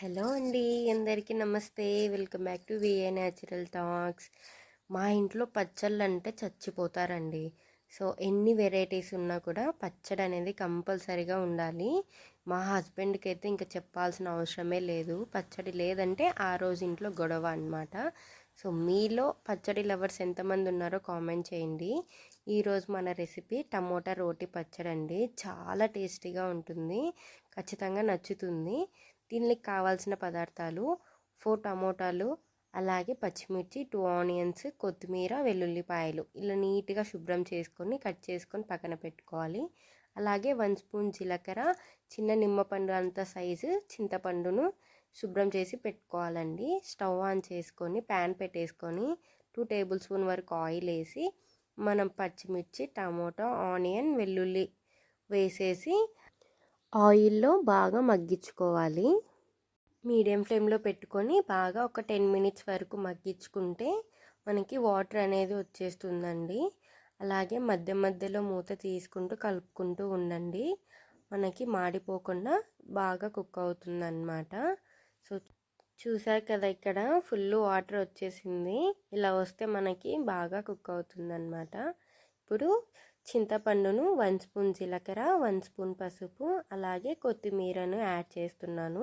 Hello అండి. అందరికీ నమస్తే. Welcome back to VA natural talks మా ఇంట్లో పచ్చళ్ళు అంటే చచ్చిపోతారండి. సో ఎన్ని వెరైటీస్ ఉన్నా కూడా పచ్చడి అనేది కంపల్సరీగా ఉండాలి. మా హస్బెండ్కి అయితే ఇంకా చెప్పాల్సిన అవసరమే లేదు. పచ్చడి లేదంటే ఆ రోజు ఇంట్లో గొడవ అనమాట సో మీలో పచ్చడి లవర్స్ ఎంతమంది ఉన్నారో కామెంట్ చేయండి. ఈరోజు మన రెసిపీ టమోటా రోటి పచ్చడి అండి చాలా టేస్టీగా ఉంటుంది. ఖచ్చితంగా నచ్చుతుంది. దీనికి కావాల్సిన పదార్థాలు ఫోర్ టమోటాలు అలాగే పచ్చిమిర్చి టూ ఆనియన్స్ కొత్తిమీర వెల్లుల్లిపాయలు. ఇలా నీట్గా శుభ్రం చేసుకొని కట్ చేసుకొని పక్కన పెట్టుకోవాలి. అలాగే వన్ స్పూన్ జీలకర్ర చిన్న నిమ్మపండు అంత సైజు చింతపండును శుభ్రం చేసి పెట్టుకోవాలండి. స్టవ్ ఆన్ చేసుకొని ప్యాన్ పెట్టేసుకొని టూ టేబుల్ స్పూన్ వరకు ఆయిల్ వేసి మనం పచ్చిమిర్చి టమోటా ఆనియన్ వెల్లుల్లి వేసేసి ఆయిల్లో బాగా మగ్గించుకోవాలి. మీడియం ఫ్లేమ్లో పెట్టుకొని బాగా ఒక టెన్ మినిట్స్ వరకు మగ్గించుకుంటే మనకి వాటర్ అనేది వచ్చేస్తుందండి. అలాగే మధ్య మధ్యలో మూత తీసుకుంటూ కలుపుకుంటూ ఉండండి. మనకి మాడిపోకుండా బాగా కుక్ అవుతుందన్నమాట. సో చూసారు కదా ఇక్కడ ఫుల్ వాటర్ వచ్చేసింది. ఇలా వస్తే మనకి బాగా కుక్ అవుతుందన్నమాట. ఇప్పుడు చింతపండును వన్ స్పూన్ జీలకర్ర వన్ స్పూన్ పసుపు అలాగే కొత్తిమీరను యాడ్ చేస్తున్నాను.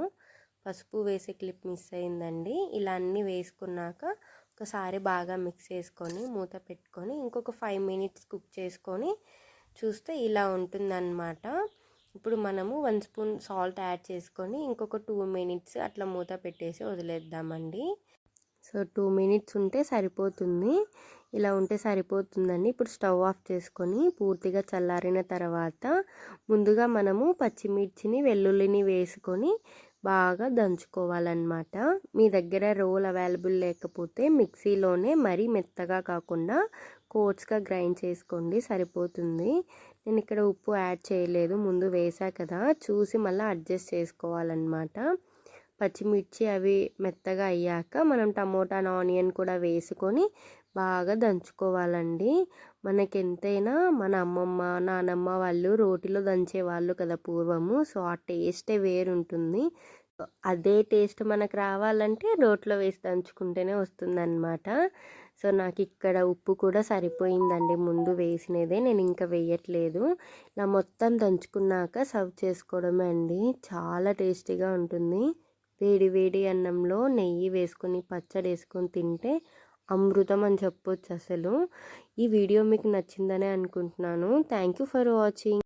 పసుపు వేసే క్లిప్ మిస్ అయిందండి. ఇలా అన్నీ వేసుకున్నాక ఒకసారి బాగా మిక్స్ చేసుకొని మూత పెట్టుకొని ఇంకొక ఫైవ్ మినిట్స్ కుక్ చేసుకొని చూస్తే ఇలా ఉంటుందన్నమాట. ఇప్పుడు మనము వన్ స్పూన్ సాల్ట్ యాడ్ చేసుకొని ఇంకొక టూ మినిట్స్ అట్లా మూత పెట్టేసి వదిలేద్దామండి. సో టూ మినిట్స్ ఉంటే సరిపోతుంది. ఇలా ఉంటే సరిపోతుందండి. ఇప్పుడు స్టవ్ ఆఫ్ చేసుకొని పూర్తిగా చల్లారిన తర్వాత ముందుగా మనము పచ్చిమిర్చిని వెల్లుల్లిని వేసుకొని బాగా దంచుకోవాలన్నమాట. మీ దగ్గర రోల్ అవైలబుల్ లేకపోతే మిక్సీలోనే మరీ మెత్తగా కాకుండా కోట్స్గా గ్రైండ్ చేసుకోండి సరిపోతుంది. నేను ఇక్కడ ఉప్పు యాడ్ చేయలేదు ముందు వేసా కదా. చూసి మళ్ళీ అడ్జస్ట్ చేసుకోవాలన్నమాట. పచ్చిమిర్చి అవి మెత్తగా అయ్యాక మనం టమోటా ఆనియన్ కూడా వేసుకొని బాగా దంచుకోవాలండి. మనకి ఎంతైనా మన అమ్మమ్మ నానమ్మ వాళ్ళు రోటిలో దంచేవాళ్ళు కదా పూర్వము. సో ఆ టేస్టే వేరుంటుంది. అదే టేస్ట్ మనకు రావాలంటే రోట్లో వేసి దంచుకుంటేనే వస్తుందన్నమాట. సో నాకు ఇక్కడ ఉప్పు కూడా సరిపోయిందండి. ముందు వేసినదే నేను ఇంకా వేయట్లేదు. ఇలా మొత్తం దంచుకున్నాక సర్వ్ చేసుకోవడమే అండి. చాలా టేస్టీగా ఉంటుంది. వేడి వేడి అన్నంలో నెయ్యి వేసుకొని పచ్చడి వేసుకొని తింటే అమృతం అని చెప్పొచ్చు అసలు. ఈ వీడియో మీకు నచ్చిందనే అనుకుంటున్నాను. Thank you for watching